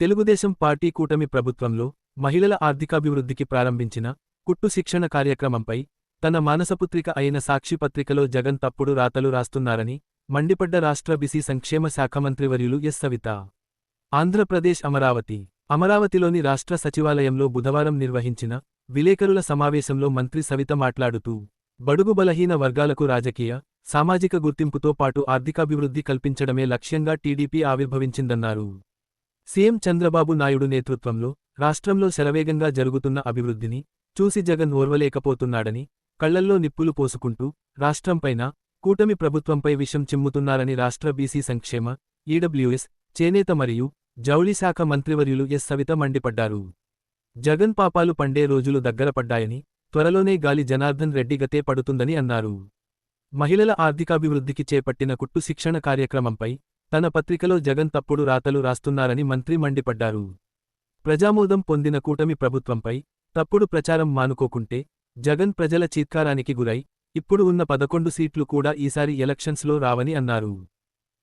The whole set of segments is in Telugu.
తెలుగుదేశం పార్టీ కూటమి ప్రభుత్వంలో మహిళల ఆర్థికాభివృద్ధికి ప్రారంభించిన కుట్టు శిక్షణ కార్యక్రమంపై తన మానసపుత్రిక అయిన సాక్షి పత్రికలో జగన్ తప్పుడు రాతలు రాస్తున్నారని మండిపడ్డ రాష్ట్ర బీసీ సంక్షేమ శాఖ మంత్రివర్యులు ఎస్ సవిత. ఆంధ్రప్రదేశ్ అమరావతి. అమరావతిలోని రాష్ట్ర సచివాలయంలో బుధవారం నిర్వహించిన విలేకరుల సమావేశంలో మంత్రి సవిత మాట్లాడుతూ బడుగు బలహీన వర్గాలకు రాజకీయ సామాజిక గుర్తింపుతో పాటు ఆర్థికాభివృద్ధి కల్పించడమే లక్ష్యంగా టీడీపీ ఆవిర్భవించిందన్నారు. సీఎం చంద్రబాబు నాయుడు నేతృత్వంలో రాష్ట్రంలో శరవేగంగా జరుగుతున్న అభివృద్ధిని చూసి జగన్ ఓర్వలేకపోతున్నాడని కళ్ళల్లో నిప్పులు పోసుకుంటూ రాష్ట్రంపైన కూటమి ప్రభుత్వంపై విషం చిమ్ముతున్నారని రాష్ట్ర బీసీ సంక్షేమ ఈడబ్ల్యూఎస్ చేనేత మరియు జౌళి శాఖ మంత్రివర్యులు ఎస్ సవిత మండిపడ్డారు. జగన్ పాపాలు పండే రోజులు దగ్గరపడ్డాయని త్వరలోనే గాలి జనార్దన్ రెడ్డి గతే పడుతుందని అన్నారు. మహిళల ఆర్థికాభివృద్ధికి చేపట్టిన కుట్టు శిక్షణ కార్యక్రమంపై తన పత్రికలో జగన్ తప్పుడు రాతలు రాస్తున్నారని మంత్రి మండిపడ్డారు. ప్రజామోదం పొందిన కూటమి ప్రభుత్వంపై తప్పుడు ప్రచారం మానుకోకుంటే జగన్ ప్రజల చీత్కారానికి గురై ఇప్పుడు ఉన్న పదకొండు సీట్లు కూడా ఈసారి ఎలక్షన్స్లో రావని అన్నారు.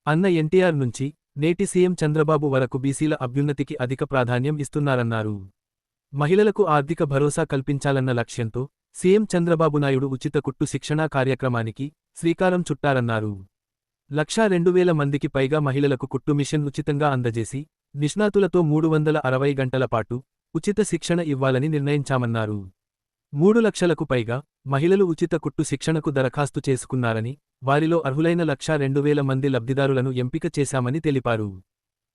అన్న ఎన్టీఆర్ నుంచి నేటి సీఎం చంద్రబాబు వరకు బీసీల అభ్యున్నతికి అధిక ప్రాధాన్యం ఇస్తున్నారన్నారు. మహిళలకు ఆర్థిక భరోసా కల్పించాలన్న లక్ష్యంతో సీఎం చంద్రబాబు నాయుడు ఉచిత కుట్టు శిక్షణా కార్యక్రమానికి శ్రీకారం చుట్టారన్నారు. లక్షా రెండు వేల మందికి పైగా మహిళలకు కుట్టు మిషన్ ఉచితంగా అందజేసి నిష్ణాతులతో మూడు వందల అరవై గంటల పాటు ఉచిత శిక్షణ ఇవ్వాలని నిర్ణయించామన్నారు. మూడు లక్షలకు పైగా మహిళలు ఉచిత కుట్టు శిక్షణకు దరఖాస్తు చేసుకున్నారని వారిలో అర్హులైన లక్షా రెండు వేల మంది లబ్ధిదారులను ఎంపిక చేశామని తెలిపారు.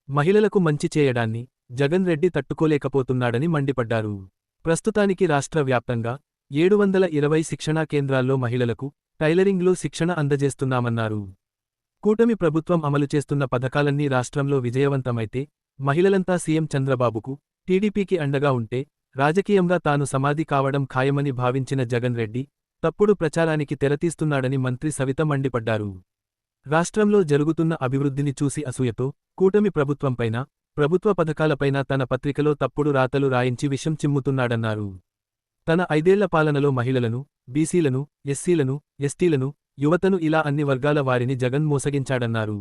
మహిళలకు మంచి చేయడాన్ని జగన్ రెడ్డి తట్టుకోలేకపోతున్నాడని మండిపడ్డారు. ప్రస్తుతానికి రాష్ట్ర వ్యాప్తంగా ఏడు వందల ఇరవై శిక్షణా కేంద్రాల్లో మహిళలకు టైలరింగ్లో శిక్షణ అందజేస్తున్నామన్నారు. కూటమి ప్రభుత్వం అమలు చేస్తున్న పథకాలన్నీ రాష్ట్రంలో విజయవంతమైతే మహిళలంతా సీఎం చంద్రబాబుకు టీడీపీకి అండగా ఉంటే రాజకీయంగా తాను సమాధి కావడం ఖాయమని భావించిన జగన్ రెడ్డి తప్పుడు ప్రచారానికి తెరతీస్తున్నాడని మంత్రి సవిత మండిపడ్డారు. రాష్ట్రంలో జరుగుతున్న అభివృద్ధిని చూసి అసూయతో కూటమి ప్రభుత్వంపైన ప్రభుత్వ పథకాలపైన తన పత్రికలో తప్పుడు రాతలు రాయించి విషం చిమ్ముతున్నాడన్నారు. తన ఐదేళ్ళ పాలనలో మహిళలను బీసీలను ఎస్సీలను ఎస్టీలను యువతను ఇలా అన్ని వర్గాల వారిని జగన్ మోసగించాడన్నారు.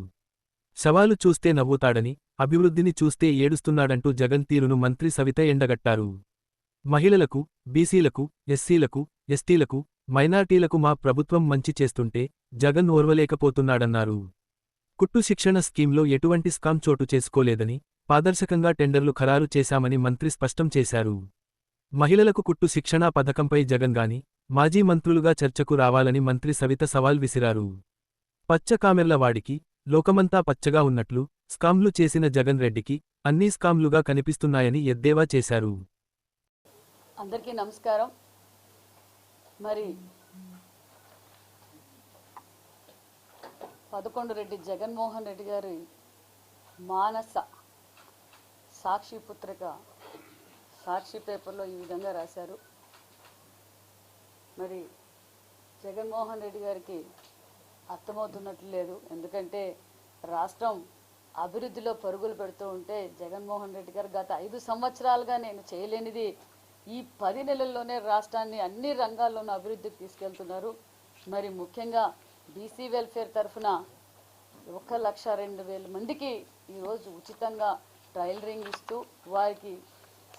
శవాలు చూస్తే నవ్వుతాడని అభివృద్ధిని చూస్తే ఏడుస్తున్నాడంటూ జగన్ తీరును మంత్రి సవిత ఎండగట్టారు. మహిళలకు బీసీలకు ఎస్సీలకు ఎస్టీలకు మైనార్టీలకు మా ప్రభుత్వం మంచి చేస్తుంటే జగన్ ఓర్వలేకపోతున్నాడన్నారు. కుట్టు శిక్షణ స్కీంలో ఎటువంటి స్కామ్ చోటు చేసుకోలేదని పాదర్శకంగా టెండర్లు ఖరారు చేశామని మంత్రి స్పష్టం చేశారు. మహిళలకు కుట్టు శిక్షణా పథకంపై జగన్ గాని మాజీ మంత్రులుగా చర్చకు రావాలని మంత్రి సవిత సవాల్ విసిరారు. పచ్చ కామెర్ల వాడికి లోకమంతా పచ్చగా ఉన్నట్లు స్కామ్లు చేసిన జగన్ రెడ్డికి అన్నీ స్కామ్లుగా కనిపిస్తున్నాయని ఎద్దేవా చేశారు. అందరికీ నమస్కారం. మరి పదకొండు రెడ్డి జగన్మోహన్ రెడ్డి గారి మానస సాక్షి పుత్రిక సాక్షి పేపర్లో ఈ విధంగా రాశారు. మరి జగన్మోహన్ రెడ్డి గారికి అర్థమవుతున్నట్లు లేదు. ఎందుకంటే రాష్ట్రం అభివృద్ధిలో పరుగులు పెడుతూ ఉంటే జగన్మోహన్ రెడ్డి గారు గత ఐదు సంవత్సరాలుగా నేను చేయలేనిది ఈ పది నెలల్లోనే రాష్ట్రాన్ని అన్ని రంగాల్లోనూ అభివృద్ధికి తీసుకెళ్తున్నారు. మరి ముఖ్యంగా బీసీ వెల్ఫేర్ తరఫున ఒక లక్ష రెండు వేల మందికి ఈరోజు ఉచితంగా టైలరింగ్ ఇస్తూ వారికి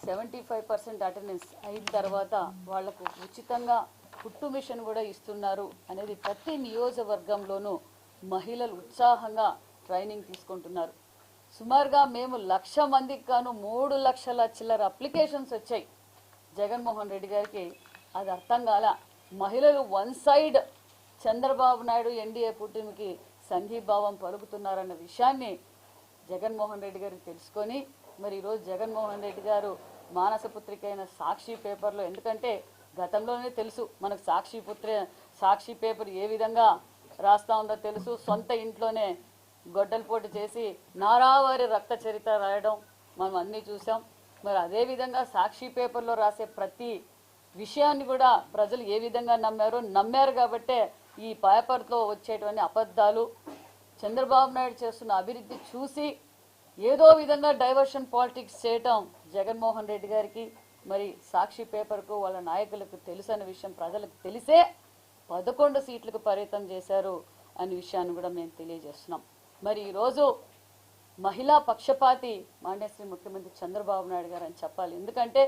సెవెంటీ ఫైవ్ పర్సెంట్ అటెండెన్స్ అయిన తర్వాత వాళ్ళకు ఉచితంగా కుట్టు మిషన్ కూడా ఇస్తున్నారు అనేది ప్రతి నియోజకవర్గంలోనూ మహిళలు ఉత్సాహంగా ట్రైనింగ్ తీసుకుంటున్నారు. సుమారుగా మేము లక్ష మందికి గాను మూడు లక్షల చిల్లర అప్లికేషన్స్ వచ్చాయి. జగన్మోహన్ రెడ్డి గారికి అది అర్థం కాల మహిళలు one side Chandrababu Naidu NDA కూటమికి సంఘీభావం పలుకుతున్నారన్న విషయాన్ని జగన్మోహన్ రెడ్డి గారికి తెలుసుకొని మరి ఈరోజు జగన్మోహన్ రెడ్డి గారు మానసపుత్రిక అయిన సాక్షి పేపర్లో ఎందుకంటే గతంలోనే తెలుసు. మనకు సాక్షి పుత్ర సాక్షి పేపర్ ఏ విధంగా రాస్తా ఉందో తెలుసు. సొంత ఇంట్లోనే గొడ్డల పోటు చేసి నారావారి రక్త చరిత్ర రాయడం మనం అన్నీ చూసాం మరి అదేవిధంగా సాక్షి పేపర్లో రాసే ప్రతి విషయాన్ని కూడా ప్రజలు ఏ విధంగా నమ్మారో నమ్మారు కాబట్టే ఈ పేపర్తో వచ్చేటువంటి అబద్ధాలు చంద్రబాబు నాయుడు చేస్తున్న అభివృద్ధి చూసి ఏదో విధంగా డైవర్షన్ పాలిటిక్స్ చేయటం జగన్మోహన్ రెడ్డి గారికి మరి సాక్షి పేపర్కు వాళ్ళ నాయకులకు తెలుసు అనే విషయం ప్రజలకు తెలిసే పదకొండు సీట్లకు పరిమితం చేశారు అనే విషయాన్ని కూడా మేము తెలియజేస్తున్నాం. మరి ఈరోజు మహిళా పక్షపాతి మాండేశ్వరి ముఖ్యమంత్రి చంద్రబాబు నాయుడు గారు అని చెప్పాలి. ఎందుకంటే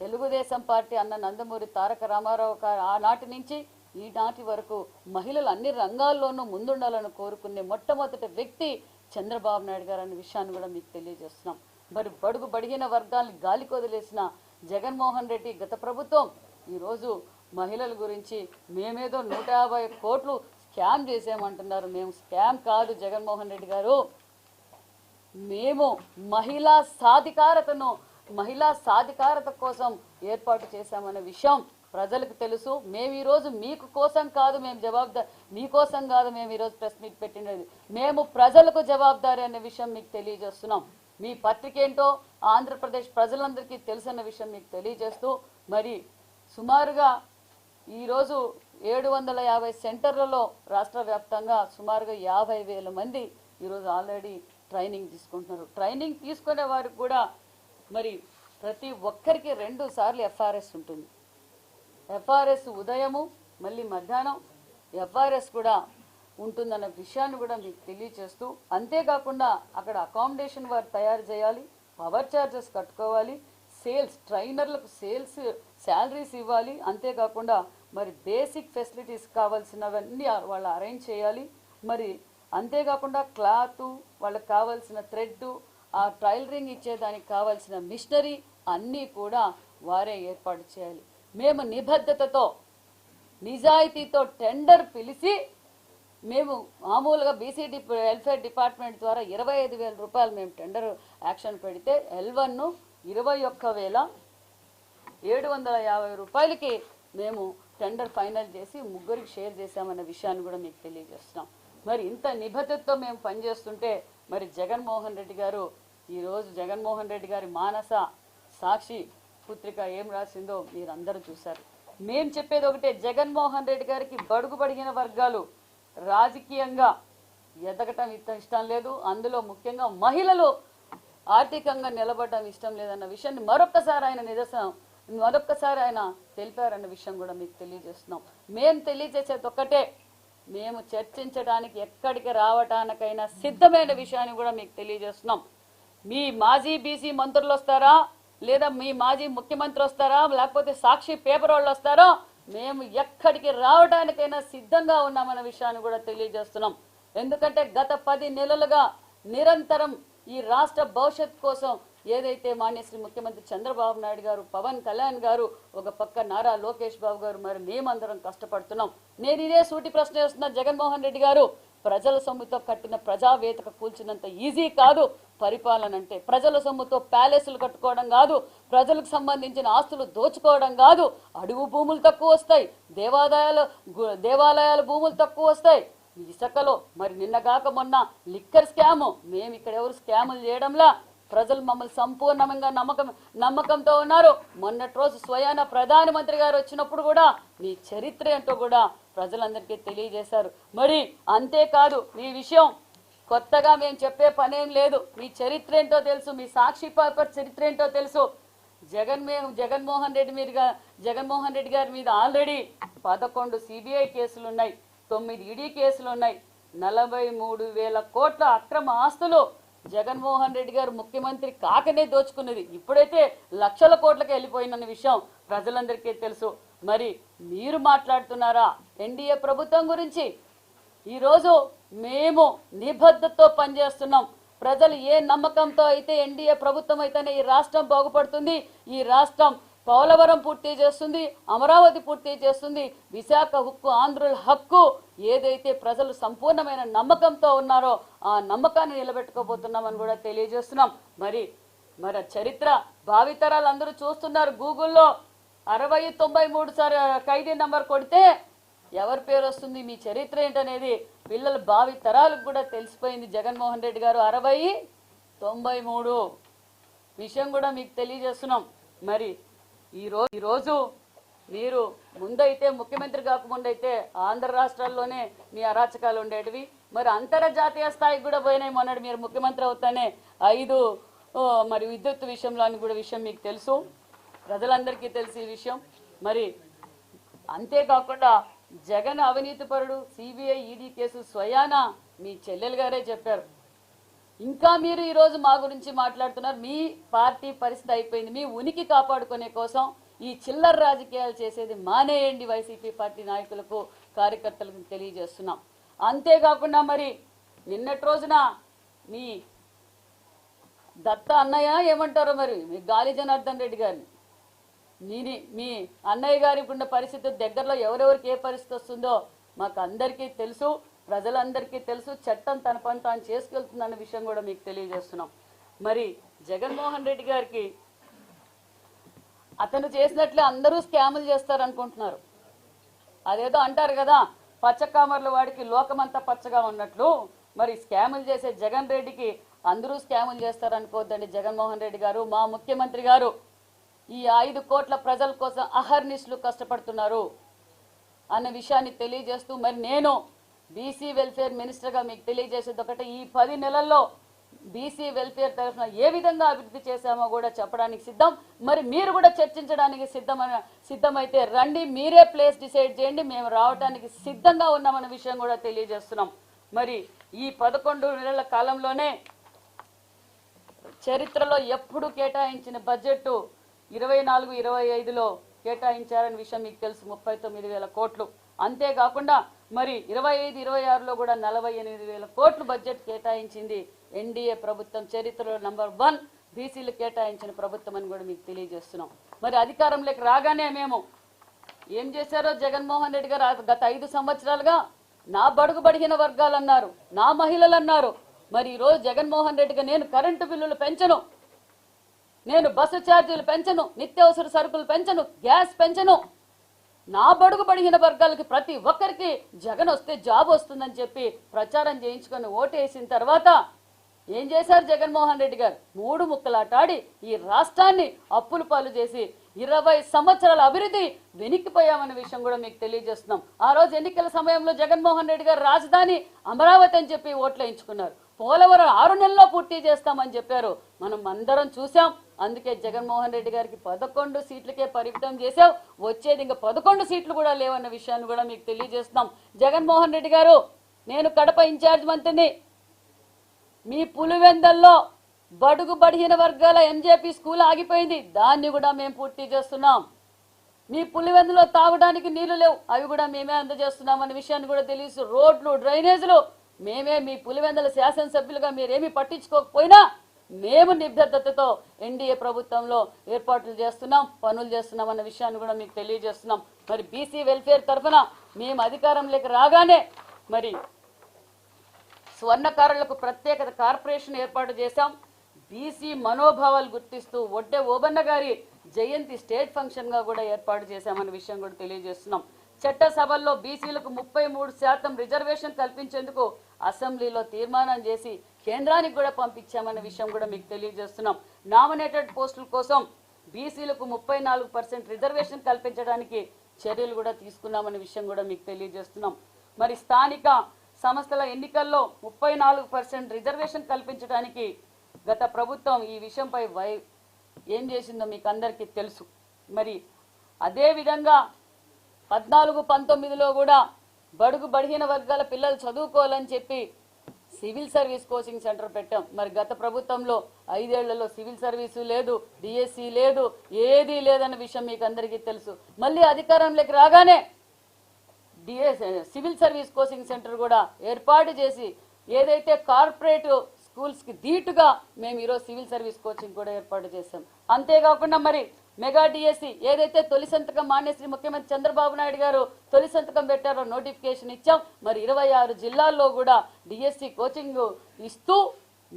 తెలుగుదేశం పార్టీ అన్న నందమూరి తారక రామారావు గారు ఆనాటి నుంచి ఈనాటి వరకు మహిళలు అన్ని రంగాల్లోనూ ముందుండాలని కోరుకునే మొట్టమొదటి వ్యక్తి చంద్రబాబు నాయుడు గారు అనే విషయాన్ని కూడా మీకు తెలియజేస్తున్నాం. మరి బడుగు బడిగిన వర్గాల్ని గాలికి వదిలేసిన జగన్మోహన్ రెడ్డి గత ప్రభుత్వం. ఈరోజు మహిళల గురించి మేమేదో నూట యాభై కోట్లు స్కామ్ చేసామంటున్నారు మేము స్కామ్ కాదు జగన్మోహన్ రెడ్డి గారు. మేము మహిళా సాధికారతను మహిళా సాధికారత కోసం ఏర్పాటు చేశామనే విషయం ప్రజలకు తెలుసు. మేము ఈరోజు మీకు కోసం కాదు మేము జవాబుదారి మీకోసం కాదు మేము ఈరోజు ప్రెస్ మీట్ పెట్టినది మేము ప్రజలకు జవాబుదారి అనే విషయం మీకు తెలియజేస్తున్నాం. మీ పత్రిక ఏంటో ఆంధ్రప్రదేశ్ ప్రజలందరికీ తెలుసన్న విషయం మీకు తెలియజేస్తూ మరి సుమారుగా ఈరోజు ఏడు వందల యాభై సెంటర్లలో రాష్ట్ర వ్యాప్తంగా సుమారుగా యాభై వేల మంది ఈరోజు ఆల్రెడీ ట్రైనింగ్ తీసుకుంటున్నారు. ట్రైనింగ్ తీసుకునే వారికి కూడా మరి ప్రతి ఒక్కరికి రెండు సార్లు ఎఫ్ఆర్ఎస్ ఉంటుంది. ఎఫ్ఆర్ఎస్ ఉదయము మళ్ళీ మధ్యాహ్నం. ఎఫ్ఆర్ఎస్ కూడా ఉంటుందన్న విషయాన్ని కూడా మీకు తెలియచేస్తూ అంతేకాకుండా అక్కడ అకామిడేషన్ వారు తయారు చేయాలి పవర్ ఛార్జెస్ కట్టుకోవాలి సేల్స్ ట్రైనర్లకు సేల్స్ శాలరీస్ ఇవ్వాలి అంతేకాకుండా మరి బేసిక్ ఫెసిలిటీస్ కావాల్సినవన్నీ వాళ్ళు అరేంజ్ చేయాలి. మరి అంతేకాకుండా క్లాత్ వాళ్ళకి కావాల్సిన థ్రెడ్ ఆ టైలరింగ్ ఇచ్చేదానికి కావాల్సిన మిషనరీ అన్నీ కూడా వారే ఏర్పాటు చేయాలి. మేము నిబద్ధతతో నిజాయితీతో టెండర్ పిలిచి మేము మామూలుగా బీసీ వెల్ఫేర్ డిపార్ట్మెంట్ ద్వారా ఇరవై ఐదు వేల రూపాయలు మేము టెండర్ యాక్షన్ పెడితే ఎల్ వన్ను ఇరవై ఒక్క వేల ఏడు వందల యాభై రూపాయలకి మేము టెండర్ ఫైనల్ చేసి ముగ్గురికి షేర్ చేశామన్న విషయాన్ని కూడా మీకు తెలియజేస్తున్నాం. మరి ఇంత నిబద్ధతతో మేము పనిచేస్తుంటే మరి జగన్మోహన్ రెడ్డి గారు ఈరోజు జగన్మోహన్ రెడ్డి గారి మానస సాక్షి పుత్రిక ఏం రాసిందో మీరు అందరూ చూశారు. మేం చెప్పేది ఒకటే జగన్మోహన్ రెడ్డి గారికి బడుగు పడిగిన వర్గాలు రాజకీయంగా ఎదగటం ఇష్టం ఇష్టం లేదు. అందులో ముఖ్యంగా మహిళలు ఆర్థికంగా నిలబడటం ఇష్టం లేదన్న విషయాన్ని మరొక్కసారి ఆయన నిదర్శనం మరొక్కసారి ఆయన తెలిపారన్న విషయం కూడా మీకు తెలియజేస్తున్నాం. మేము తెలియజేసేది ఒక్కటే. మేము చర్చించడానికి ఎక్కడికి రావటానికైనా సిద్ధమైన విషయాన్ని కూడా మీకు తెలియజేస్తున్నాం. మీ మాజీ బీసీ మంత్రులు వస్తారా? లేదా మీ మాజీ ముఖ్యమంత్రి వస్తారా? లేకపోతే సాక్షి పేపర్ వాళ్ళు వస్తారా? మేము ఎక్కడికి రావడానికైనా సిద్ధంగా ఉన్నామన్న విషయాన్ని కూడా తెలియజేస్తున్నాం. ఎందుకంటే గత పది నెలలుగా నిరంతరం ఈ రాష్ట్ర భవిష్యత్ కోసం ఏదైతే మాన్యశ్రీ ముఖ్యమంత్రి చంద్రబాబు నాయుడు గారు పవన్ కళ్యాణ్ గారు ఒక పక్క నారా లోకేష్ బాబు గారు మరి మేమందరం కష్టపడుతున్నాం. నేను ఇదే సూటి ప్రశ్న వేస్తున్నా జగన్మోహన్ రెడ్డి గారు ప్రజల సొమ్ముతో కట్టిన ప్రజావేదిక కూల్చినంత ఈజీ కాదు పరిపాలన అంటే. ప్రజల సొమ్ముతో ప్యాలెస్లు కట్టుకోవడం కాదు ప్రజలకు సంబంధించిన ఆస్తులు దోచుకోవడం కాదు. అడుగు భూములు తక్కువ వస్తాయి దేవాదాయాలు గు- దేవాలయాల భూములు తక్కువ వస్తాయి. ఇసుకలో మరి నిన్నగాక మొన్న లిక్కర్ స్కాము మేము ఇక్కడ ఎవరు స్కాములు చేయడంలా? ప్రజలు మమ్మల్ని సంపూర్ణంగా నమ్మకం నమ్మకంతో ఉన్నారు. మొన్నటి రోజు స్వయాన ప్రధానమంత్రి గారు వచ్చినప్పుడు కూడా మీ చరిత్ర ఏంటో కూడా ప్రజలందరికీ తెలియజేశారు. మరి అంతేకాదు మీ విషయం కొత్తగా మేము చెప్పే పనేం లేదు. మీ చరిత్ర ఏంటో తెలుసు మీ సాక్షి పేపర్ చరిత్ర ఏంటో తెలుసు. జగన్ మేము జగన్మోహన్ రెడ్డి మీదుగా జగన్మోహన్ రెడ్డి గారి మీద ఆల్రెడీ పదకొండు సిబిఐ కేసులు ఉన్నాయి తొమ్మిది ఈడీ కేసులు ఉన్నాయి నలభై మూడు వేల కోట్ల అక్రమ ఆస్తులు జగన్మోహన్ రెడ్డి గారు ముఖ్యమంత్రి కాకనే దోచుకున్నది. ఇప్పుడైతే లక్షల కోట్లకి వెళ్ళిపోయినన్న విషయం ప్రజలందరికీ తెలుసు. మరి మీరు మాట్లాడుతున్నారా? ఎన్డీఏ ప్రభుత్వం గురించి ఈరోజు మేము నిబద్ధతతో పనిచేస్తున్నాం. ప్రజలు ఏ నమ్మకంతో అయితే ఎన్డీఏ ప్రభుత్వం అయితేనే ఈ రాష్ట్రం బాగుపడుతుంది ఈ రాష్ట్రం పోలవరం పూర్తి చేస్తుంది అమరావతి పూర్తి చేస్తుంది. విశాఖ హక్కు ఆంధ్రుల హక్కు ఏదైతే ప్రజలు సంపూర్ణమైన నమ్మకంతో ఉన్నారో ఆ నమ్మకాన్ని నిలబెట్టుకోబోతున్నామని కూడా తెలియజేస్తున్నాం. మరి మరి చరిత్ర భావితరాలు అందరూ చూస్తున్నారు గూగుల్లో. అరవై తొంభై మూడు సార్ ఖైదీ నంబర్ కొడితే ఎవరి పేరు వస్తుంది మీ చరిత్ర ఏంటనేది పిల్లల భావి తరాలకు కూడా తెలిసిపోయింది జగన్మోహన్ రెడ్డి గారు. అరవై తొంభై మూడు విషయం కూడా మీకు తెలియజేస్తున్నాం. మరి ఈ ఈరోజు మీరు ముందైతే ముఖ్యమంత్రి కాకముందైతే ఆంధ్ర రాష్ట్రాల్లోనే మీ అరాచకాలు ఉండేటివి. మరి అంతర్జాతీయ స్థాయికి కూడా పోయినాయి మొన్నటి మీరు ముఖ్యమంత్రి అవుతానే ఐదు మరి విద్యుత్ విషయంలో అని కూడా విషయం మీకు తెలుసు. ప్రజలందరికీ తెలుసు ఈ విషయం. మరి అంతేకాకుండా జగన్ అవినీతిపరుడు సిబిఐ ఈడీ కేసు స్వయాన మీ చెల్లెలు గారే చెప్పారు. ఇంకా మీరు ఈరోజు మా గురించి మాట్లాడుతున్నారు. మీ పార్టీ పరిస్థితి అయిపోయింది. మీ ఉనికి కాపాడుకునే కోసం ఈ చిల్లర రాజకీయాలు చేసేది మానేయండి వైసీపీ పార్టీ నాయకులకు కార్యకర్తలకు తెలియజేస్తున్నాం. అంతేకాకుండా మరి నిన్నటి రోజున మీ దత్త అన్నయ్య ఏమంటారో మరి? మీ గాలి జనార్దన్ రెడ్డి గారిని. మీని మీ అన్నయ్య గారి ఉన్న పరిస్థితి దగ్గరలో ఎవరెవరికి ఏ పరిస్థితి వస్తుందో మాకు అందరికీ తెలుసు. ప్రజలందరికీ తెలుసు చట్టం తన పని తాను చేసుకెళ్తుందన్న విషయం కూడా మీకు తెలియజేస్తున్నాం. మరి జగన్మోహన్ రెడ్డి గారికి అతను చేసినట్లే అందరూ స్కాములు చేస్తారనుకుంటున్నారు. అదేదో అంటారు కదా పచ్చకామర్ల వాడికి లోకమంతా పచ్చగా ఉన్నట్లు. మరి స్కాములు చేసే జగన్ రెడ్డికి అందరూ స్కాములు చేస్తారనుకోవద్దండి జగన్మోహన్ రెడ్డి గారు మా ముఖ్యమంత్రి గారు. ఈ ఐదు కోట్ల ప్రజల కోసం అహర్నిశలు కష్టపడుతున్నారు అన్న విషయాన్ని తెలియజేస్తూ మరి నేను బీసీ వెల్ఫేర్ మినిస్టర్గా మీకు తెలియజేసేది ఒకటి ఈ పది నెలల్లో బీసీ వెల్ఫేర్ తరఫున ఏ విధంగా అభివృద్ధి చేశామో కూడా చెప్పడానికి సిద్ధం. మరి మీరు కూడా చర్చించడానికి సిద్ధమైన సిద్ధమైతే రండి మీరే ప్లేస్ డిసైడ్ చేయండి మేము రావడానికి సిద్ధంగా ఉన్నామన్న విషయం కూడా తెలియజేస్తున్నాం. మరి ఈ పదకొండు నెలల కాలంలోనే చరిత్రలో ఎప్పుడు కేటాయించిన బడ్జెట్ ఇరవై నాలుగు ఇరవై ఐదులో కేటాయించారనే విషయం మీకు తెలుసు ముప్పై తొమ్మిది వేల కోట్లు. అంతేకాకుండా మరి ఇరవై ఐదు ఇరవై ఆరులో కూడా నలభై ఎనిమిది వేల కోట్లు బడ్జెట్ కేటాయించింది ఎన్డీఏ ప్రభుత్వం. చరిత్రలో నంబర్ వన్ బీసీలు కేటాయించిన ప్రభుత్వం అని కూడా మీకు తెలియజేస్తున్నాం. మరి అధికారంలోకి రాగానే మేము ఏం చేశారో జగన్మోహన్ రెడ్డి గారు గత ఐదు సంవత్సరాలుగా నా బడుగు బడిగిన వర్గాలు అన్నారు నా మహిళలు అన్నారు. మరి ఈరోజు జగన్మోహన్ రెడ్డిగా నేను కరెంటు బిల్లులు పెంచను నేను బస్సు ఛార్జీలు పెంచను నిత్యావసర సరుకులు పెంచను గ్యాస్ పెంచను. నా బడుగు పడిగిన వర్గాలకి ప్రతి ఒక్కరికి జగన్ వస్తే జాబ్ వస్తుందని చెప్పి ప్రచారం చేయించుకొని ఓటేసిన తర్వాత ఏం చేశారు జగన్మోహన్ రెడ్డి గారు? మూడు ముక్కలాటాడి ఈ రాష్ట్రాన్ని అప్పుల పాలు చేసి ఇరవై సంవత్సరాల అభివృద్ధి వెనక్కిపోయామన్న విషయం కూడా మీకు తెలియజేస్తున్నాం. ఆ రోజు ఎన్నికల సమయంలో జగన్మోహన్ రెడ్డి గారు రాజధాని అమరావతి అని చెప్పి ఓట్లు వేయించుకున్నారు. పోలవరం ఆరు నెలల్లో పూర్తి చేస్తామని చెప్పారు. మనం అందరం చూసాం అందుకే జగన్మోహన్ రెడ్డి గారికి పదకొండు సీట్లకే పరిమితం చేసావు వచ్చేది ఇంకా పదకొండు సీట్లు కూడా లేవన్న విషయాన్ని కూడా మీకు తెలియజేస్తున్నాం. జగన్మోహన్ రెడ్డి గారు నేను కడప ఇన్ఛార్జ్ మంత్రిని. మీ పులివెందల్లో బడుగు బడిహీన వర్గాల ఎంజేపీ స్కూల్ ఆగిపోయింది. దాన్ని కూడా మేము పూర్తి చేస్తున్నాం. మీ పులివెందులో తాగడానికి నీళ్ళు లేవు. అవి కూడా మేమే అందజేస్తున్నాం అనే విషయాన్ని కూడా తెలుసు రోడ్లు డ్రైనేజీలు మేమే మీ పులివెందుల శాసనసభ్యులుగా మీరేమీ పట్టించుకోకపోయినా మేము నిబద్ధతతో ఎన్డీఏ ప్రభుత్వంలో ఏర్పాట్లు చేస్తున్నాం పనులు చేస్తున్నాం అన్న విషయాన్ని కూడా మీకు తెలియజేస్తున్నాం. మరి బీసీ వెల్ఫేర్ తరఫున మేము అధికారంలోకి రాగానే మరి స్వర్ణకారులకు ప్రత్యేక కార్పొరేషన్ ఏర్పాటు చేశాం. బీసీ మనోభావాలు గుర్తిస్తూ ఒడ్డే ఓబన్న గారి జయంతి స్టేట్ ఫంక్షన్గా కూడా ఏర్పాటు చేశామన్న విషయం కూడా తెలియజేస్తున్నాం. చట్టసభల్లో బీసీలకు ముప్పై మూడు శాతం రిజర్వేషన్ కల్పించేందుకు అసెంబ్లీలో తీర్మానం చేసి కేంద్రానికి కూడా పంపించామన్న విషయం కూడా మీకు తెలియజేస్తున్నాం. నామినేటెడ్ పోస్టుల కోసం బీసీలకు ముప్పై నాలుగు పర్సెంట్ రిజర్వేషన్ కల్పించడానికి చర్యలు కూడా తీసుకున్నామనే విషయం కూడా మీకు తెలియజేస్తున్నాం. మరి స్థానిక సంస్థల ఎన్నికల్లో ముప్పై నాలుగు పర్సెంట్ రిజర్వేషన్ కల్పించడానికి గత ప్రభుత్వం ఈ విషయంపై వై ఏం చేసిందో మీకు అందరికీ తెలుసు. మరి అదేవిధంగా పద్నాలుగు పంతొమ్మిదిలో కూడా బడుగు బడిహీన వర్గాల పిల్లలు చదువుకోవాలని చెప్పి సివిల్ సర్వీస్ కోచింగ్ సెంటర్ పెట్టాం. మరి గత ప్రభుత్వంలో ఐదేళ్ళలో సివిల్ సర్వీసు లేదు డిఎస్సి లేదు ఏదీ లేదన్న విషయం మీకు అందరికీ తెలుసు. మళ్ళీ అధికారంలోకి రాగానే DS civil service coaching centre కూడా ఏర్పాటు చేసి ఏదైతే కార్పొరేట్ స్కూల్స్కి ధీటుగా మేము ఈరోజు సివిల్ సర్వీస్ కోచింగ్ కూడా ఏర్పాటు చేశాం. అంతేకాకుండా మరి మెగా డిఎస్సి ఏదైతే తొలి సంతకం మాన్యశ్రీ ముఖ్యమంత్రి చంద్రబాబు నాయుడు గారు తొలి సంతకం పెట్టారో నోటిఫికేషన్ ఇచ్చాం. మరి ఇరవై ఆరు జిల్లాల్లో కూడా డిఎస్సి కోచింగ్ ఇస్తూ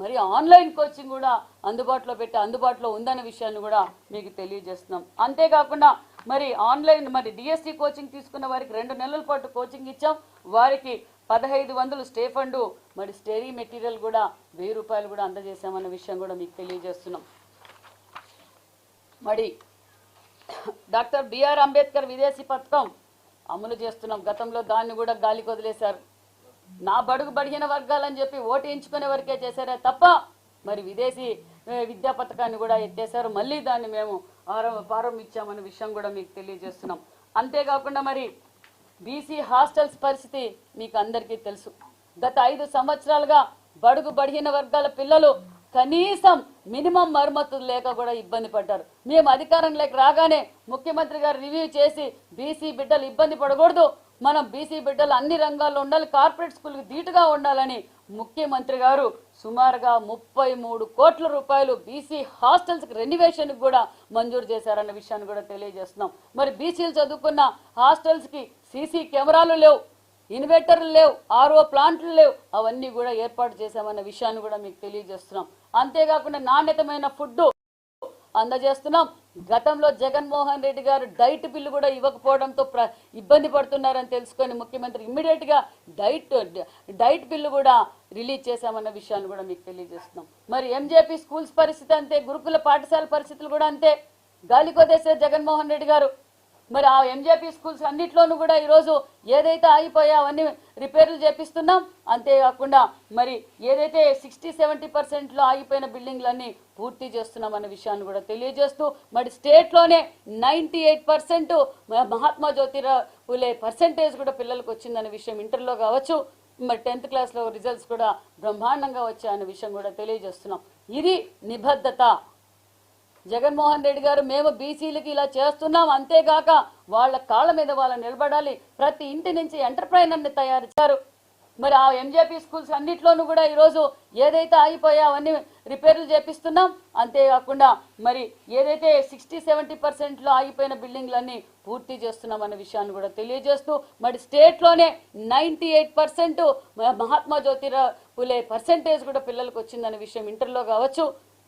మరి ఆన్లైన్ కోచింగ్ కూడా అందుబాటులో పెట్టి అందుబాటులో ఉందనే విషయాన్ని కూడా మీకు తెలియజేస్తున్నాం. అంతేకాకుండా మరి ఆన్లైన్ మరి డిఎస్సి కోచింగ్ తీసుకున్న వారికి రెండు నెలల పాటు కోచింగ్ ఇచ్చాం. వారికి పదహైదు వందలు స్టే ఫండ్ మరి స్టేరీ మెటీరియల్ కూడా వెయ్యి రూపాయలు కూడా అందజేశామన్న విషయం కూడా మీకు తెలియజేస్తున్నాం. మరి డాక్టర్ బిఆర్ అంబేద్కర్ విదేశీ పథకం అమలు చేస్తున్నాం. గతంలో దాన్ని కూడా గాలికి వదిలేశారు. నా బడుగు బడిగిన వర్గాలని చెప్పి ఓటు ఎంచుకునే వరకే చేశారే తప్ప మరి విదేశీ విద్యా పథకాన్ని కూడా ఎత్తేసారు మళ్ళీ దాన్ని మేము ప్రారంభించామనే విషయం కూడా మీకు తెలియజేస్తున్నాం. అంతేకాకుండా మరి బీసీ హాస్టల్స్ పరిస్థితి మీకు అందరికీ తెలుసు. గత ఐదు సంవత్సరాలుగా బడుగు బడిగిన వర్గాల పిల్లలు కనీసం మినిమం మరమ్మతులు లేక కూడా ఇబ్బంది పడ్డారు. మేము అధికారంలోకి రాగానే ముఖ్యమంత్రి గారు రివ్యూ చేసి బీసీ బిడ్డలు ఇబ్బంది పడకూడదు. మనం బీసీ బిడ్డలు అన్ని రంగాల్లో ఉండాలి కార్పొరేట్ స్కూల్కి ధీటుగా ఉండాలని ముఖ్యమంత్రి గారు సుమారుగా ముప్పై మూడు కోట్ల రూపాయలు బీసీ హాస్టల్స్కి రెన్యువేషన్కి కూడా మంజూరు చేశారన్న విషయాన్ని కూడా తెలియజేస్తున్నాం. మరి బీసీలు చదువుకున్న హాస్టల్స్కి సీసీ కెమెరాలు లేవు. ఇన్వెర్టర్లు లేవు ఆర్ఓ ప్లాంట్లు లేవు. అవన్నీ కూడా ఏర్పాటు చేశామన్న విషయాన్ని కూడా మీకు తెలియజేస్తున్నాం. అంతేకాకుండా నాణ్యతమైన ఫుడ్ అందజేస్తున్నాం. గతంలో జగన్మోహన్ రెడ్డి గారు డైట్ బిల్లు కూడా ఇవ్వకపోవడంతో ప్ర ఇబ్బంది పడుతున్నారని తెలుసుకొని ముఖ్యమంత్రి ఇమ్మీడియట్గా డైట్ డైట్ బిల్లు కూడా రిలీజ్ చేశామన్న విషయాన్ని కూడా మీకు తెలియజేస్తున్నాం. మరి ఎంజేపీ స్కూల్స్ పరిస్థితి అంతే గురుకుల పాఠశాల పరిస్థితులు కూడా అంతే. గాలి జగన్మోహన్ రెడ్డి గారు మరి ఆ ఎంజేపీ స్కూల్స్ అన్నిట్లోనూ కూడా ఈరోజు ఏదైతే ఆగిపోయా అవన్నీ రిపేర్లు చేపిస్తున్నాం. అంతేకాకుండా మరి ఏదైతే సిక్స్టీ సెవెంటీ పర్సెంట్లో ఆగిపోయిన బిల్డింగ్లన్నీ పూర్తి చేస్తున్నాం అన్న విషయాన్ని కూడా తెలియజేస్తూ మరి స్టేట్లోనే ninety eight percent Mahatma Jyotirao Phule percentage కూడా పిల్లలకు వచ్చిందనే విషయం ఇంటర్లో కావచ్చు మరి టెన్త్ క్లాస్లో రిజల్ట్స్ కూడా బ్రహ్మాండంగా వచ్చాయన్న విషయం కూడా తెలియజేస్తున్నాం. ఇది నిబద్ధత. జగన్మోహన్ రెడ్డి గారు మేము బీసీలకి ఇలా చేస్తున్నాం అంతేగాక వాళ్ళ కాళ్ళ మీద వాళ్ళు నిలబడాలి. ప్రతి ఇంటి నుంచి ఎంటర్ప్రైనర్ని తయారు చేశారు. మరి ఆ ఎంజేపీ స్కూల్స్ అన్నిట్లోనూ కూడా ఈరోజు ఏదైతే ఆగిపోయా అవన్నీ రిపేర్లు చేపిస్తున్నాం. అంతేకాకుండా మరి ఏదైతే సిక్స్టీ సెవెంటీ పర్సెంట్లో ఆగిపోయిన బిల్డింగ్లన్నీ పూర్తి చేస్తున్నాం అన్న విషయాన్ని కూడా తెలియజేస్తూ మరి స్టేట్లోనే ninety eight percent Mahatma Jyotirao Phule percentage కూడా పిల్లలకు వచ్చిందనే విషయం ఇంటర్లో కావచ్చు.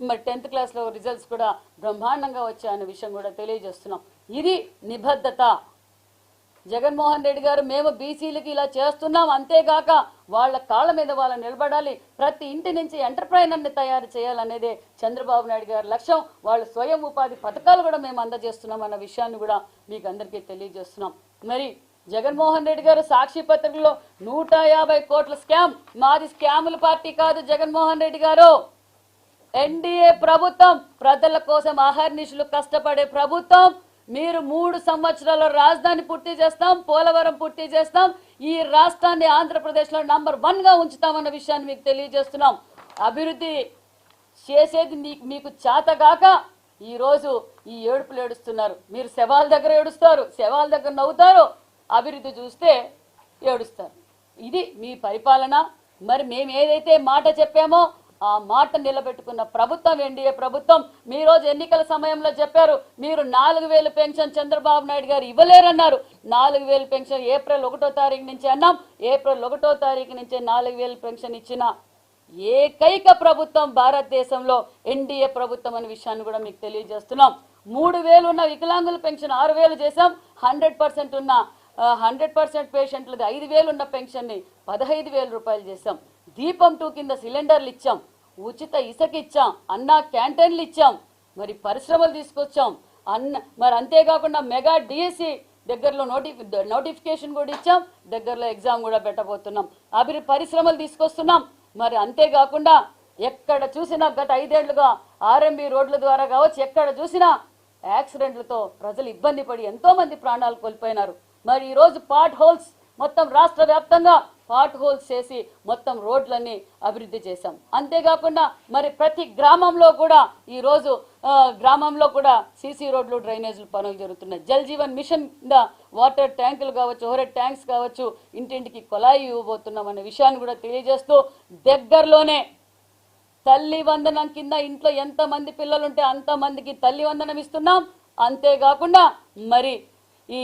మరి టెన్త్ క్లాస్లో రిజల్ట్స్ కూడా బ్రహ్మాండంగా వచ్చాయన్న విషయం కూడా తెలియజేస్తున్నాం. ఇది నిబద్ధత. జగన్మోహన్ రెడ్డి గారు మేము బీసీలకి ఇలా చేస్తున్నాం అంతేగాక వాళ్ళ కాళ్ళ మీద వాళ్ళు నిలబడాలి. ప్రతి ఇంటి నుంచి ఎంటర్ప్రైనర్ని తయారు చేయాలనేదే చంద్రబాబు నాయుడు గారి లక్ష్యం. వాళ్ళ స్వయం ఉపాధి పథకాలు కూడా మేము అందజేస్తున్నాం అన్న విషయాన్ని కూడా మీకు అందరికీ తెలియజేస్తున్నాం. మరి జగన్మోహన్ రెడ్డి గారు సాక్షి పత్రికలో నూట యాభై కోట్ల స్కామ్. మాది స్కాముల పార్టీ కాదు జగన్మోహన్ రెడ్డి గారు. ఎన్డీఏ ప్రభుత్వం ప్రజల కోసం అహర్నిశలు కష్టపడే ప్రభుత్వం మీరు మూడు సంవత్సరాల రాజధాని పూర్తి చేస్తాం పోలవరం పూర్తి చేస్తాం ఈ రాష్ట్రాన్ని ఆంధ్రప్రదేశ్లో నంబర్ వన్గా ఉంచుతామన్న విషయాన్ని మీకు తెలియజేస్తున్నాం. అభివృద్ధి చేసేది మీకు చేతగాక ఈరోజు ఈ ఏడుపులు ఏడుస్తున్నారు. మీరు శవాల దగ్గర ఏడుస్తారు శవాల దగ్గర నవ్వుతారు అభివృద్ధి చూస్తే ఏడుస్తారు. ఇది మీ పరిపాలన. మరి మేము ఏదైతే మాట చెప్పామో ఆ మాట నిలబెట్టుకున్న ప్రభుత్వం ఎన్డీఏ ప్రభుత్వం మీ రోజు ఎన్నికల సమయంలో చెప్పారు మీరు నాలుగు వేలు పెన్షన్ చంద్రబాబు నాయుడు గారు ఇవ్వలేరన్నారు. నాలుగు వేలు పెన్షన్ ఏప్రిల్ ఒకటో తారీఖు నుంచి అన్నాం. ఏప్రిల్ ఒకటో తారీఖు నుంచి నాలుగు వేలు పెన్షన్ ఇచ్చిన ఏకైక ప్రభుత్వం భారతదేశంలో ఎన్డీఏ ప్రభుత్వం అనే విషయాన్ని కూడా మీకు తెలియజేస్తున్నాం. మూడు వేలు ఉన్న వికలాంగుల పెన్షన్ ఆరు వేలు చేశాం. హండ్రెడ్ పర్సెంట్ ఉన్న హండ్రెడ్ పర్సెంట్ పేషెంట్లది ఐదు వేలు ఉన్న పెన్షన్ని పదహైదు వేల రూపాయలు చేసాం దీపం టూ కింద సిలిండర్లు ఇచ్చాం. ఉచిత ఇసుక ఇచ్చాం అన్నా క్యాంటీన్లు ఇచ్చాం మరి పరిశ్రమలు తీసుకొచ్చాం అన్న మరి అంతేకాకుండా మెగా డిఎస్సి దగ్గరలో నోటి నోటిఫికేషన్ కూడా ఇచ్చాం దగ్గరలో ఎగ్జామ్ కూడా పెట్టబోతున్నాం. అభివృద్ధి పరిశ్రమలు తీసుకొస్తున్నాం. మరి అంతేకాకుండా ఎక్కడ చూసినా గత ఐదేళ్ళుగా ఆర్ఎంబి రోడ్ల ద్వారా కావచ్చు ఎక్కడ చూసినా యాక్సిడెంట్లతో ప్రజలు ఇబ్బంది పడి ఎంతోమంది ప్రాణాలు కోల్పోయినారు. మరి ఈరోజు పార్ట్ పాట్ హోల్స్ మొత్తం రాష్ట్ర వ్యాప్తంగా పాట్ హోల్స్ చేసి మొత్తం రోడ్లన్నీ అభివృద్ధి చేశాం. అంతేకాకుండా మరి ప్రతి గ్రామంలో కూడా ఈరోజు గ్రామంలో కూడా సీసీ రోడ్లు డ్రైనేజీలు పనులు జరుగుతున్నాయి. జల్ జీవన్ మిషన్ కింద వాటర్ ట్యాంకులు కావచ్చు ఓవరెడ్ ట్యాంక్స్ కావచ్చు ఇంటింటికి కొలాయి ఇవ్వబోతున్నాం అనే విషయాన్ని కూడా తెలియజేస్తూ దగ్గరలోనే తల్లి వందనం కింద ఇంట్లో ఎంతమంది పిల్లలుంటే పిల్లలు ఉంటే అంత మందికి తల్లి వందనం ఇస్తున్నాం. అంతేకాకుండా మరి ఈ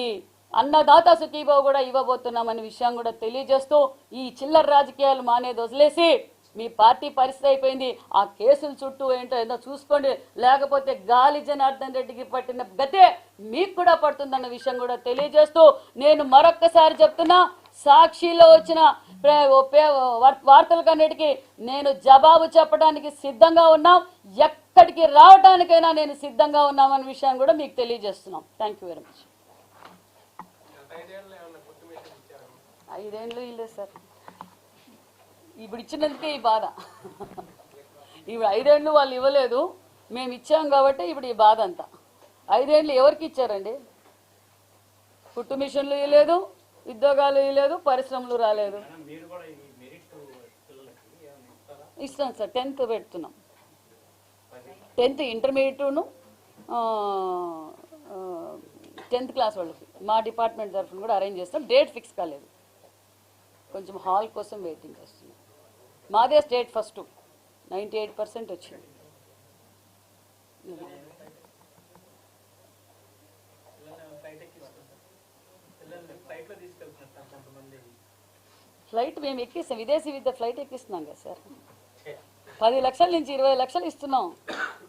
అన్నదాత సుఖీభావ కూడా ఇవ్వబోతున్నామనే విషయం కూడా తెలియజేస్తూ ఈ చిల్లర రాజకీయాలు మానేది వదిలేసి మీ పార్టీ పరిస్థితి అయిపోయింది. ఆ కేసుల చుట్టూ ఏంటో ఏదో చూసుకోండి. లేకపోతే గాలి జనార్దన్ రెడ్డికి పట్టిన గతే మీకు కూడా పడుతుందన్న విషయం కూడా తెలియజేస్తూ నేను మరొక్కసారి చెప్తున్నా సాక్షిలో వచ్చిన ఓ పే- వార్- వార్తలకన్నిటికీ నేను జవాబు చెప్పడానికి సిద్ధంగా ఉన్నాం. ఎక్కడికి రావడానికైనా నేను సిద్ధంగా ఉన్నామన్న విషయాన్ని కూడా మీకు తెలియజేస్తున్నాం. Thank you very much. ఐదేళ్ళు ఇల్లే సార్. ఇప్పుడు ఇచ్చినందుకే ఈ బాధ. ఇప్పుడు ఐదేళ్ళు వాళ్ళు ఇవ్వలేదు మేము ఇచ్చాం కాబట్టి ఇప్పుడు ఈ బాధ అంతా. ఐదేళ్ళు ఎవరికి ఇచ్చారండి? కుట్టు మిషన్లు ఇవ్వలేదు ఉద్యోగాలు ఇవ్వలేదు పరిశ్రమలు రాలేదు. ఇస్తాం సార్ టెన్త్ పెడుతున్నాం. టెన్త్ ఇంటర్మీడియట్ను టెన్త్ క్లాస్ వాళ్ళకి. మా డిపార్ట్మెంట్ తరఫున కూడా అరేంజ్ చేస్తాం. డేట్ ఫిక్స్ కాలేదు. కొంచెం హాల్ కోసం వెయిటింగ్ చేస్తున్నాం. మాదే state first ninety eight percent వచ్చింది. ఫ్లైట్ ఫ్లైట్ మేము ఎక్కిస్తాం. విదేశీ విద్య ఫ్లైట్ ఎక్కిస్తున్నాం కదా సార్. పది లక్షల నుంచి ఇరవై లక్షలు ఇస్తున్నాం.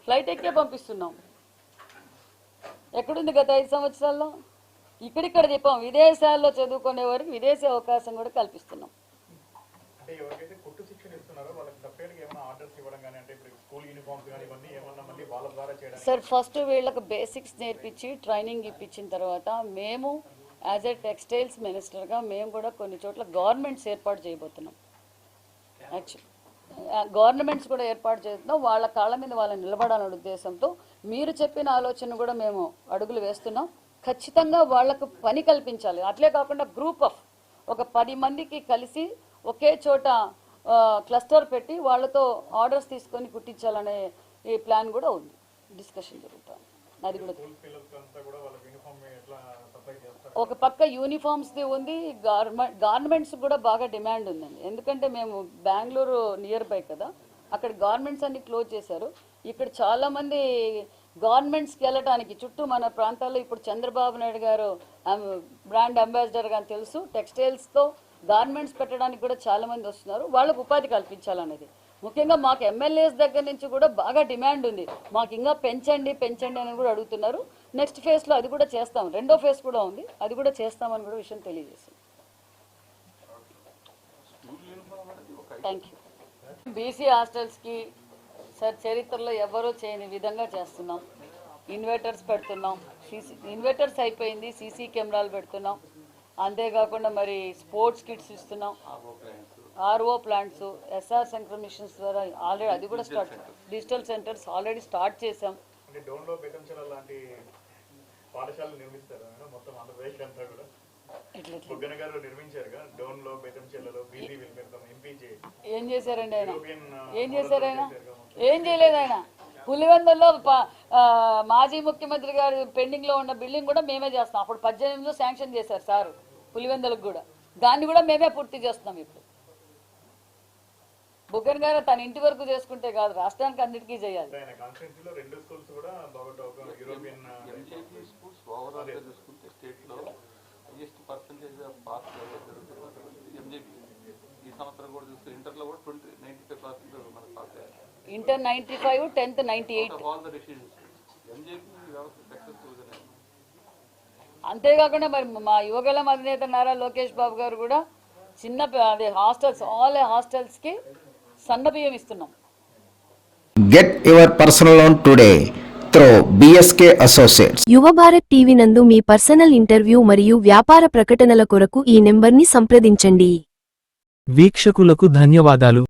ఫ్లైట్ ఎక్కే పంపిస్తున్నాం. ఎక్కడుంది గత ఐదు సంవత్సరాల్లో? ఇక్కడిక్కడ చెప్పాం విదేశాల్లో చదువుకునే వారికి విదేశీ అవకాశం కూడా కల్పిస్తున్నాం. సార్ ఫస్ట్ వీళ్ళకి బేసిక్స్ నేర్పించి ట్రైనింగ్ ఇప్పించిన తర్వాత మేము యాజ్ ఎ టెక్స్టైల్స్ మినిస్టర్గా మేము కూడా కొన్ని చోట్ల గవర్నమెంట్స్ ఏర్పాటు చేయబోతున్నాం. యాక్చువల్ గవర్నమెంట్స్ కూడా ఏర్పాటు చేస్తున్నాం. వాళ్ళ కాళ్ళ మీద వాళ్ళని నిలబడాలనే ఉద్దేశంతో మీరు చెప్పిన ఆలోచన కూడా మేము అడుగులు వేస్తున్నాం. ఖచ్చితంగా వాళ్ళకు పని కల్పించాలి. అట్లే కాకుండా గ్రూప్ ఆఫ్ ఒక పది మందికి కలిసి ఒకే చోట క్లస్టర్ పెట్టి వాళ్ళతో ఆర్డర్స్ తీసుకొని కుట్టించాలనే ఈ ప్లాన్ కూడా ఉంది. డిస్కషన్ జరుగుతుంది. అది కూడా ఒక పక్క యూనిఫామ్స్ది ఉంది గార్మెంట్ గార్మెంట్స్ కూడా బాగా డిమాండ్ ఉందండి. ఎందుకంటే మేము బెంగళూరు నియర్ బై కదా అక్కడ గార్మెంట్స్ అన్ని క్లోజ్ చేశారు. ఇక్కడ చాలా మంది గార్మెంట్స్కి వెళ్ళటానికి చుట్టూ మన ప్రాంతాల్లో ఇప్పుడు చంద్రబాబు నాయుడు గారు బ్రాండ్ అంబాసిడర్ అని తెలుసు. టెక్స్టైల్స్తో గార్మెంట్స్ పెట్టడానికి కూడా చాలా మంది వస్తున్నారు. వాళ్ళకు ఉపాధి కల్పించాలనేది. ముఖ్యంగా మాకు ఎమ్మెల్యేస్ దగ్గర నుంచి కూడా బాగా డిమాండ్ ఉంది. మాకు ఇంకా పెంచండి పెంచండి అని కూడా అడుగుతున్నారు. నెక్స్ట్ ఫేజ్లో అది కూడా చేస్తాం. రెండో ఫేజ్ కూడా ఉంది. అది కూడా చేస్తామని కూడా విషయం తెలియజేస్తాం థ్యాంక్ యూ బీసీ హాస్టల్స్కి సార్ చరిత్రలో ఎవరూ చేయని విధంగా చేస్తున్నాం. ఇన్వర్టర్స్ పెడుతున్నాం. సీసీ ఇన్వర్టర్స్ అయిపోయింది సీసీ కెమెరాలు పెడుతున్నాం. అంతేకాకుండా మరి స్పోర్ట్స్ కిట్స్ ఇస్తున్నాం. RO plants SR centre machines ద్వారా ఆల్రెడీ అది కూడా start digital centres already start చేసాం పాఠశాలలు నిర్మిస్తారు మొత్తం ఆంధ్రప్రదేశ్ అంతా కూడా. బుగ్గన గారు నిర్మించారుగా. ఎంపీజే ఏం చేశారండి ఆయన? ఏం చేశారు ఆయన? ఏం చేయలేదు ఆయన? పులివెందుల్లో మాజీ ముఖ్యమంత్రి గారి పెండింగ్లో ఉన్న బిల్డింగ్ కూడా మేమే చేస్తాం. అప్పుడు పద్దెనిమిదిలో శాంక్షన్ చేశారు సార్ పులివెందులకు కూడా. దాన్ని కూడా మేమే పూర్తి చేస్తున్నాం ఇప్పుడు. బుగ్గన్ గారు తన ఇంటి వరకు చేసుకుంటే కాదు రాష్ట్రానికి అన్నిటికీ చేయాలి ఆయన కాన్స్టిట్యూన్సీలో రెండు స్కూల్స్ కూడా బాగా ఒక యూరోపియన్ ఎంజేపీ స్కూల్స్ ఓవరాల్గా చూసుకుంటే స్టేట్లో హైయెస్ట్ పర్సంటేజ్ ఆఫ్ పాస్ జరుగుతుంది ఎంజేపీ ఈ సంవత్సరం కూడా చూస్తే ఇంటర్లో కూడా ట్వంటీ నైన్టీ ఫైవ్ పర్సెంట్ మనకు పాస్ అయ్యారు inter ninety five tenth ninety eight. అంతేకాకుండా మరి మా యువగలం అధినేత నారా లోకేష్ బాబు గారు కూడా చిన్న అదే హాస్టల్స్ ఆల్ హాస్టల్స్కి సన్న బియ్యం ఇస్తున్నాం. Get your personal loan today through BSK Associates. యువ భారత్ టీవీ నందు మీ పర్సనల్ ఇంటర్వ్యూ మరియు వ్యాపార ప్రకటనల కొరకు ఈ నెంబర్ని సంప్రదించండి. వీక్షకులకు ధన్యవాదాలు.